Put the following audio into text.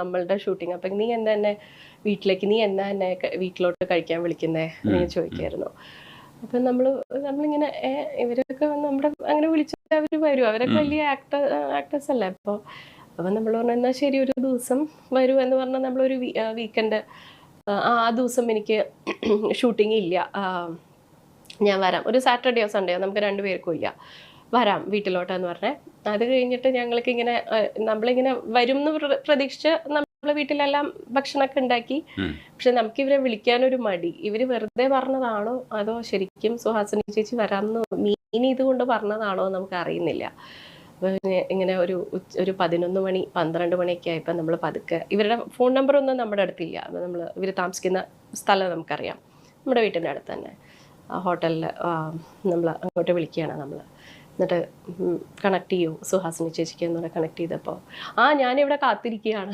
നമ്മളുടെ ഷൂട്ടിങ് അപ്പം നീ എന്താ എന്നെ വീട്ടിലേക്ക് നീ എന്നാ എന്നെ വീട്ടിലോട്ട് കഴിക്കാൻ വിളിക്കുന്നേ? എന്ന് ഞാൻ ചോദിക്കായിരുന്നു. അപ്പം നമ്മൾ നമ്മളിങ്ങനെ ഇവരൊക്കെ വന്ന് നമ്മുടെ അങ്ങനെ വിളിച്ചാൽ അവർ വരും. അവരൊക്കെ വലിയ ആക്ടർ ആക്ടേഴ്സ് അല്ലേ? അപ്പോൾ അപ്പം നമ്മൾ പറഞ്ഞു എന്നാ ശരി ഒരു ദിവസം വരൂ എന്ന് പറഞ്ഞാൽ നമ്മളൊരു വീക്കെൻഡ് ആ ദിവസം എനിക്ക് ഷൂട്ടിംഗ് ഇല്ല. ഞാൻ വരാം. ഒരു സാറ്റർഡേയോ സൺഡേയോ നമുക്ക് രണ്ടുപേർക്കും ഇല്ല. വരാം വീട്ടിലോട്ടെന്ന് പറഞ്ഞേ. അത് കഴിഞ്ഞിട്ട് ഞങ്ങൾക്ക് ഇങ്ങനെ നമ്മളിങ്ങനെ വരും എന്ന് പ്ര- പ്രതീക്ഷിച്ച് നമ്മളെ വീട്ടിലെല്ലാം ഭക്ഷണമൊക്കെ ഉണ്ടാക്കി. പക്ഷെ നമുക്ക് ഇവരെ വിളിക്കാനൊരു മടി. ഇവർ വെറുതെ പറഞ്ഞതാണോ? അതോ ശരിക്കും സുഹാസിനി ചേച്ചി വരാമെന്ന് മീൻ ഇതുകൊണ്ട് പറഞ്ഞതാണോ നമുക്ക് അറിയുന്നില്ല. ഇങ്ങനെ- ഒരു ഒരു പതിനൊന്ന് മണി പന്ത്രണ്ട് മണിയൊക്കെ ആയപ്പോൾ നമ്മൾ പതുക്കെ ഇവരുടെ ഫോൺ നമ്പർ ഒന്നും നമ്മുടെ അടുത്തില്ല. അപ്പോൾ നമ്മൾ ഇവർ താമസിക്കുന്ന സ്ഥലം നമുക്കറിയാം. നമ്മുടെ വീട്ടിന്റെ അടുത്ത് തന്നെ. ആ ഹോട്ടലിൽ നമ്മൾ അങ്ങോട്ട് വിളിക്കുകയാണ് നമ്മൾ എന്നിട്ട് കണക്ട് ചെയ്യൂ. സുഹാസിനി ചേച്ചിക്ക് എന്നോട് കണക്ട് ചെയ്തപ്പോൾ. ആ ഞാനിവിടെ കാത്തിരിക്കുകയാണ്.